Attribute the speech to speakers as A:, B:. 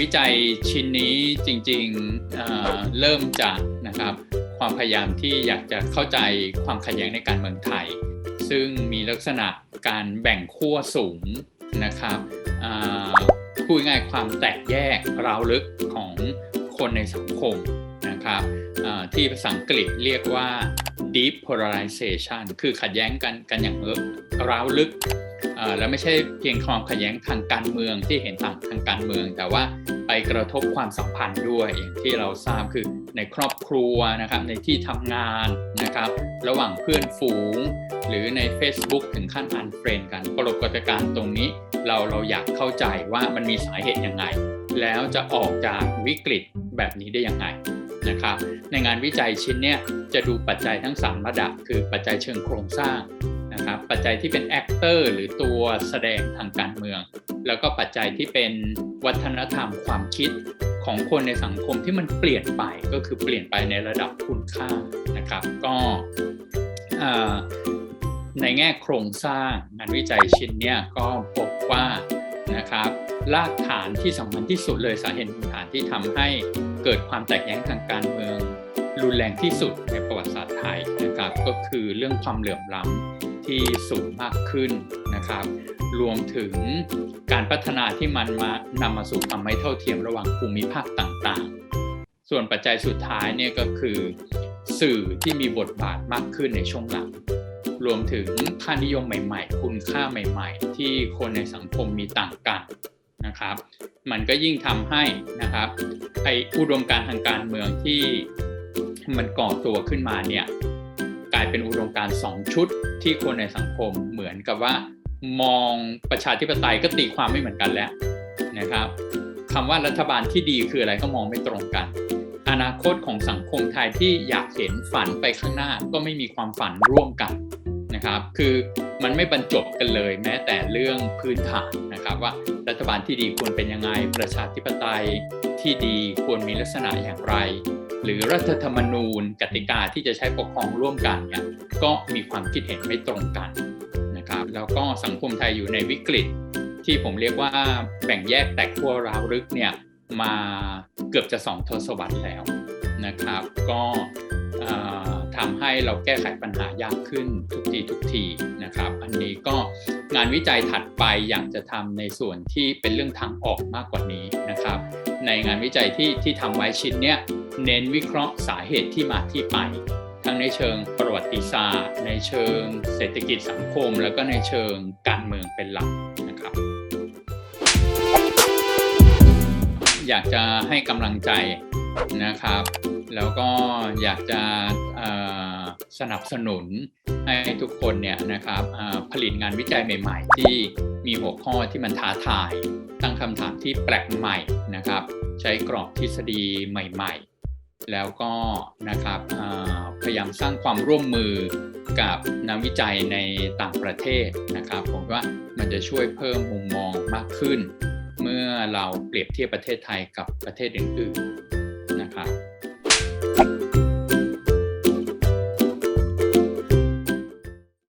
A: วิจัยชิ้นนี้จริงๆเริ่มจากนะครับความพยายามที่อยากจะเข้าใจความขัดแย้งในการเมืองไทย ซึ่งมีลักษณะการแบ่งขั้วสูงนะครับอ่าพูดง่ายความแตกแยกราวลึกของคนในสังคม นะครับที่ภาษาอังกฤษเรียกว่า deep polarization คือขัดแย้งกันกันอย่างเออราวลึกแล้วไม่ใช่เพียงความขัดแย้งทางการเมืองที่เห็นต่างทางการเมือง แต่ว่าไปกระทบความสัมพันธ์ด้วยอย่างที่เราทราบคือในครอบครัวนะครับในที่ทำงานนะครับ ระหว่างเพื่อนฝูง หรือใน Facebook ถึงขั้นอันเฟรนกันปรากฏการณ์ตรงนี้เราเราอยากเข้าใจว่ามันมีสาเหตุยังไง แล้วจะออกจากวิกฤตแบบนี้ได้ยังไง นะครับในงานวิจัยชิ้นเนี้ยจะดูปัจจัยทั้ง 3 ระดับ คือปัจจัยเชิงโครงสร้างนะครับปัจจัยที่เป็นแอคเตอร์หรือตัวแสดงทางการเมือง แล้วก็ปัจจัยที่เป็นวัฒนธรรมความคิดของคนในสังคมที่มันเปลี่ยนไปก็คือเปลี่ยนไปในระดับคุณค่านะครับ ก็ในแง่โครงสร้างงานวิจัยชิ้นเนี้ยก็พบว่านะครับ รากฐานที่สำคัญที่สุดเลยสาเหตุฐานที่ทำให้เกิดความแตกแยงทางการเมือง รุนแรงที่สุดในประวัติศาสตร์ไทยนะครับ ก็คือเรื่องความเหลื่อมล้ำที่สูงมากขึ้นนะครับ รวมถึงการพัฒนาที่มันมานำมาสู่ความไม่เท่าเทียมระหว่างภูมิภาคต่างๆ ส่วนปัจจัยสุดท้ายเนี่ยก็คือสื่อที่มีบทบาทมากขึ้นในช่วงหลัง รวมถึงค่านิยมใหม่ ๆ คุณค่าใหม่ ๆ ที่คนในสังคมมีต่างกัน นะครับ มันก็ยิ่งทำให้นะครับไออุดมการทางการเมืองที่มันก่อตัวขึ้นมาเนี่ยกลายเป็นอุดมการ์สองชุดที่คนในสังคมเหมือนกับว่ามองประชาธิปไตยก็ตีความไม่เหมือนกันแล้วนะครับคำว่ารัฐบาลที่ดีคืออะไรก็มองไม่ตรงกัน อนาคตของสังคมไทยที่อยากเห็นฝันไปข้างหน้าก็ไม่มีความฝันร่วมกันนะครับ คือมันไม่บรรจบกันเลยแม้แต่เรื่องพื้นฐาน นะครับว่ารัฐบาลที่ดีควรเป็นยังไง ประชาธิปไตยที่ดีควรมีลักษณะอย่างไร หรือรัฐธรรมนูญกติกาที่จะใช้ปกครองร่วมกันเนี่ยก็มีความคิดเห็นไม่ตรงกันนะครับแล้วก็สังคมไทยอยู่ในวิกฤต ที่ผมเรียกว่าแบ่งแยกแตกขั้วราวลึกเนี่ยมาเกือบจะสองทศวรรษแล้วนะครับ ก็ทำให้เราแก้ไขปัญหายากขึ้นทุกทีทุกทีนะครับ อันนี้ก็ งานวิจัยถัดไปอยากจะทำในส่วนที่เป็นเรื่องทางออกมากกว่านี้นะครับ ในงานวิจัยที่ที่ทำไว้ชิ้นเนี้ยเน้นวิเคราะห์สาเหตุที่มาที่ไปทั้งในเชิงประวัติศาสตร์ ในเชิงเศรษฐกิจสังคม แล้วก็ในเชิงการเมืองเป็นหลักนะครับ อยากจะให้กำลังใจนะครับ แล้วก็อยากจะสนับสนุนให้ทุกคนเนี่ยนะครับผลิตงานวิจัยใหม่ๆ ที่มีหัวข้อที่มันท้าทาย ตั้งคำถามที่แปลกใหม่นะครับ ใช้กรอบทฤษฎีใหม่ๆ แล้วก็นะครับพยายามสร้างความร่วมมือกับนักวิจัยในต่างประเทศนะครับ ผมว่ามันจะช่วยเพิ่มมุมมองมากขึ้น เมื่อเราเปรียบเทียบประเทศไทยกับประเทศอื่นๆ